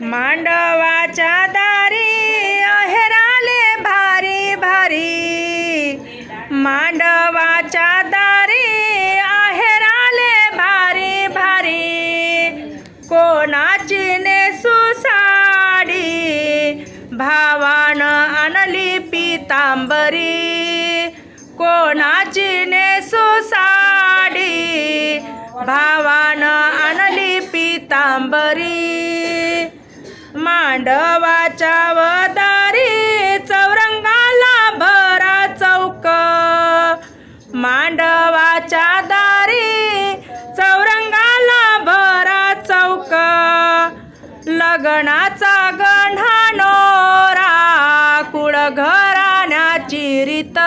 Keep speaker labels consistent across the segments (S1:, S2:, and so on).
S1: मांडवाच्या दारी अहेराले भारी भारी. मांडवाच्या दारी अहेराले भारी भारी. कोणाची ने सुसाडी भावान आणली पितांबरी. कोणाची ने सुसाडी भावान पितांबरी मांडवाच्या वदारी चौरंगाला भरा चौक. मांडवाच्या दारी चौरंगाला भरा चौक. लग्नाचा गंढानोरा कुळ घराण्याची रीत.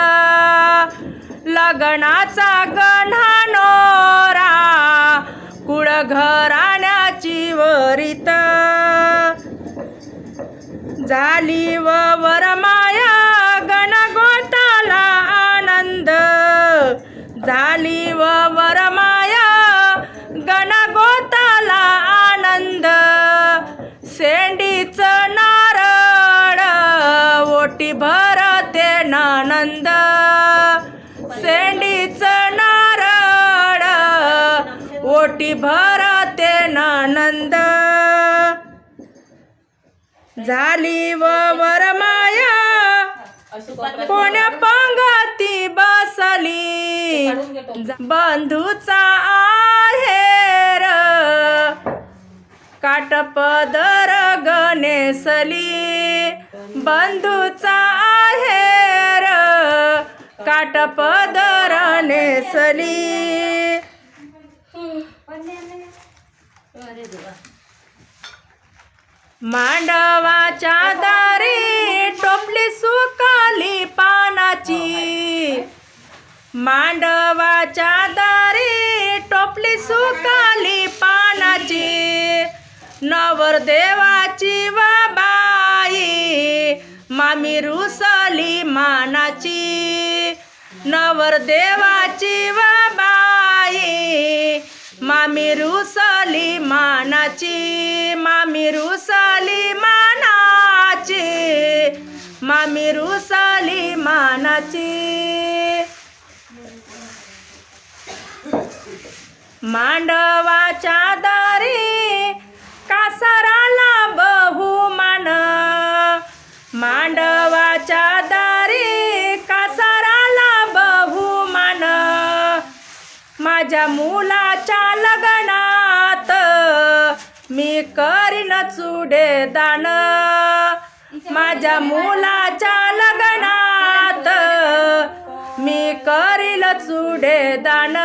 S1: लग्नाचा गंढानोरा कुळ देवाची वरिता झाली व वरमाया गणगोताला आनंद. झाली व वरमाया गणगोताला आनंद. सेंडीच नारळ ओटी भरते नानंद सेंडीच नारळ ओटी भर नंद. झाली व वरमाया कोण्या पंगती बसली. बंधूचा आहेर. काटपदर गणेसली. बंधूचा आहेर. काटपदर नेसली. मांडवाच्या दारी टोपली सुकाली पानाची. मांडवाच्या दारी टोपली सुकाली पानाची. नवरदेवाची बाबाई मामी रुसली मानाची. नवरदेवाची बाबाई मामी रुसली मानाची मामी रुसली मानाची मामी रुसली मानाची. मांडवाच्या मी करीन चुडे दान. माझ्या मुलाच्या लग्नात मी करील चुडे दान.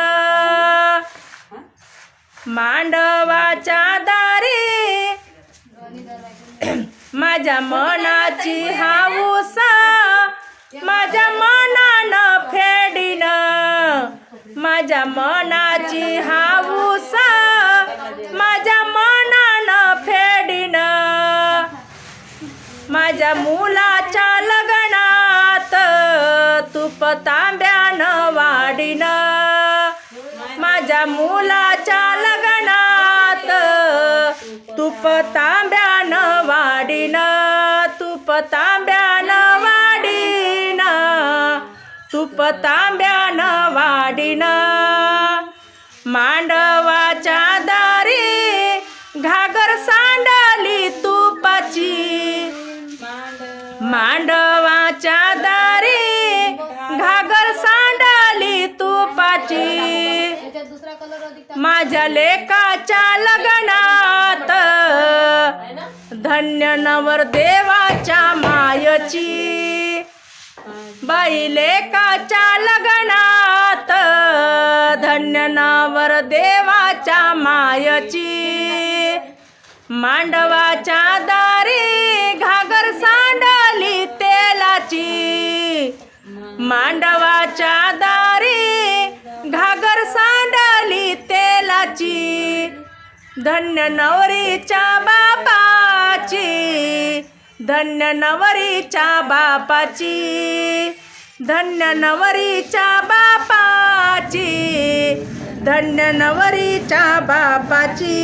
S1: मांडवाच्या दारी माझ्या मनाची हाऊस माझ्या मनानं फेडीन. माझ्या मनाची हाऊस माझ्या मुलाच्या लग्नात तुप तांब्यानं वाढीन. माझ्या मुलाच्या लग्नात तुप तांब्यानं वाढीन. तुप तांब्यानं वाढीन. तुप तांब्यानं वाढीन. मांडवाच्या माझ्या लेकाच्या लग्नात. धन्य नवर देवाच्या मायची. बाई लेकाच्या लग्नात. धन्य नवर देवाच्या मायची. मांडवाच्या दा धन्य नवरीच्या बापाची धन्य नवरीच्या बापाची धन्य नवरीच्या बापाची धन्य नवरीच्या बापाची.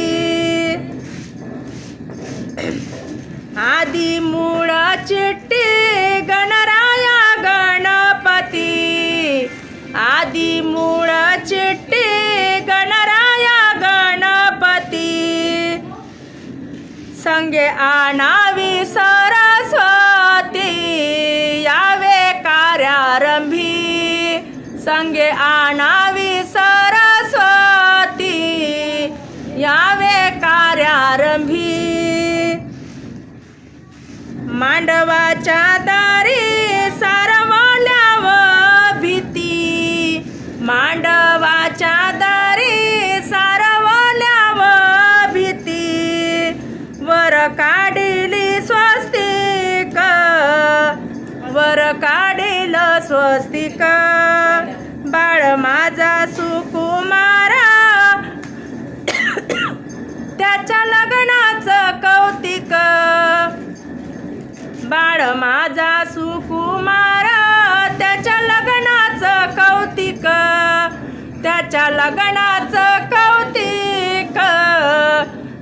S1: आधी मुळा चिठ्ठी गणर आणावी सरस्वती यावे कार्यारंभी संगे आणावी सरस्वती यावे कार्यारंभी. मांडवाच्या लग्नाचं कौतिक त्याच्या लग्नाचं कौतिक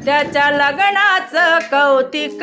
S1: त्याच्या लग्नाचं कौतिक.